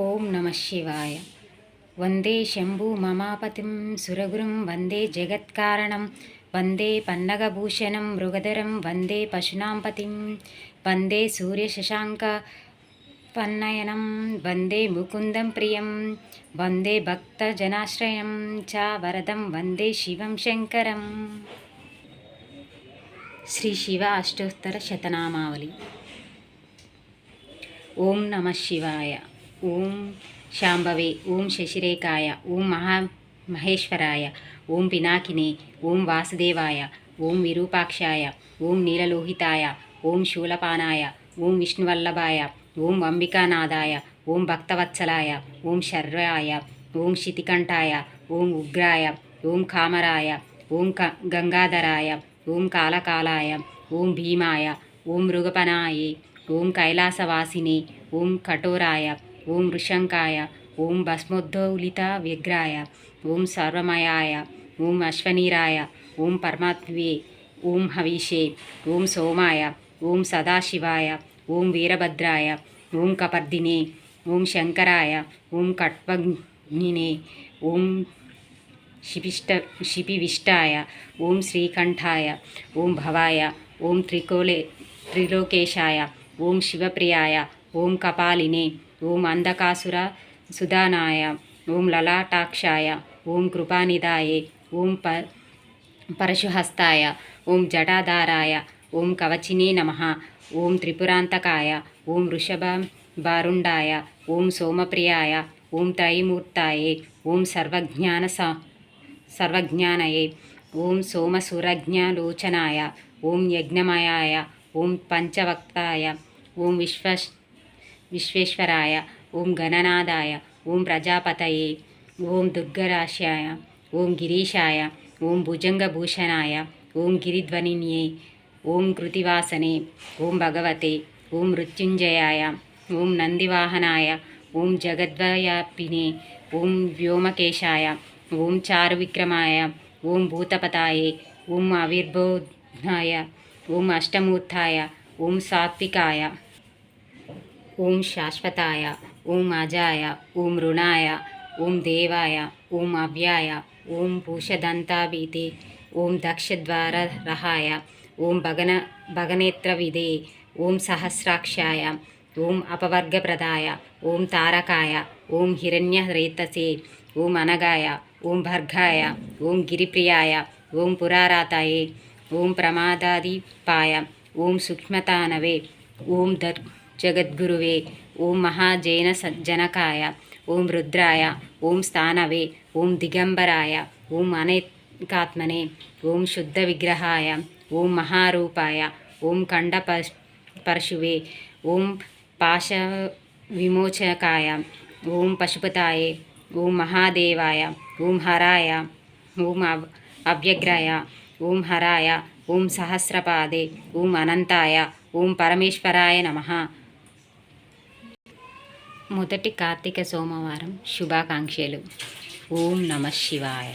ఓం నమ శివాయ. వందే శంభు మమాపతిం సురగురుం వందే జగత్కారణం వందే పన్నగభూషణం మృగధరం వందే పశునాంపతిం వందే సూర్యశశాంక పన్నయనం వందే ముకుందం ప్రియం వందే భక్తజనాశ్రయం చ వరదం వందే శివం శంకరం. శ్రీ శివ అష్టోత్తర శతనామావళి. ఓం నమ శివాయ. ఓం శాంభవే ఓం శశిరేకాయ ఓం మహా మహేశ్వరాయ ఓం పినాకినే ఓం వాసుదేవాయ ఓం విరూపాక్షాయ ఓం నీలలోహితాయ ఓం శూలపానాయ ఓం విష్ణువల్లభాయ ఓం అంబికానాథాయ ఓం భక్తవత్సలాయ ఓం శర్వాయ ఓం శితికంఠాయ ఓం ఉగ్రాయ ఓం కామరాయ ఓం క గంగాధరాయ ఓం కాలకాలాయ ఓం భీమాయ ఓం మృగపనాయే ఓం కైలాసవాసిని ఓం కఠోరాయ ओम ऋषंकाय ओम भस्मोद्धौलिता व्यग्राय ओम सर्वमयाय ओम अश्वनीराय ओम परमात्मे ओम हविषे ओम सोमाय ओम सदाशिवाय ओम वीरभद्राय ओम कपर्दिने ओम शंकराय ओम कट्पग्निने ओम शिपिष्ट शिपिविष्टाय ओम श्रीकंठाय ओम भवाय ओम त्रिकोले त्रिलोकेशाय ओम शिवप्रियाय ओम कपालिने ఓం అంధకాసుర సుధానాయ ఓం లలాటాక్షాయ ఓం కృపానిదాయే ఓం ప పరశుహస్తాయ ఓం జటాధారాయ ఓం కవచినే నమ ఓం త్రిపురాంతకాయ ఓం వృషభ బారుండాయ ఓం సోమప్రియాయ ఓం త్రయమూర్తాయే ఓం సర్వజ్ఞాన స సర్వజ్ఞానయే ఓం సోమసురజ్ఞలోచనాయ ఓం యజ్ఞమయాయ ఓం పంచవక్తాయ ఓం విశ్వ విశ్వేశ్వరాయ ఓం గణనాథాయ ఓం ప్రజాపతయే ఓం దుర్గరాశ్యాయ ఓం గిరీశాయ ఓం భుజంగభూషణాయ ఓం గిరిధ్వనిన్యే ఓం కృతివాసనే ఓం భగవతే ఓం మృత్యుంజయాయ ఓం నందివాహనాయ ఓం జగద్వయాపినే ఓం వ్యోమకేశాయ ఓం చారువిక్రమాయ ఓం భూతపతాయే ఓం అవిర్బోధాయ ఓం అష్టమూర్తాయ ఓం సాత్వికాయ ओम शाश्वताय ओम आजाय ओम ऋणाय ओम देवाय ओम अव्याय ओम भूषदंताविदे ओम दक्षद्वारहाय ओम भगन, भगनेत्रविदे ओम सहस्राक्षाय ओम अपवर्गप्रदाय ओम तारकाय ओम हिरण्यरेतसे ओम अनगाय ओम भर्गाय ओम गिरिप्रियाय ओम पुराराताय ओम प्रमादादिपाय ओम सूक्ष्मतानवे ओम दर् जगद्गुवे ओं महाजैन सज्जनकाय ओं रुद्रा ओं स्थानवे ओं दिगंबराय ओं अनेकात्मने ओं शुद्ध विग्रहाय ओं महारूपाय ओं खंडपरशुवे ओं पाश विमोचकाय ओं पशुपताय ओं महादेवाय ओं हराय ओं अव्यग्रय ओं हराय ओं सहस्रपादे ओं अनंताय ओं परमेश्वराय नमः। మొదటి కార్తీక సోమవారం శుభాకాంక్షలు. ఓం నమ శివాయ.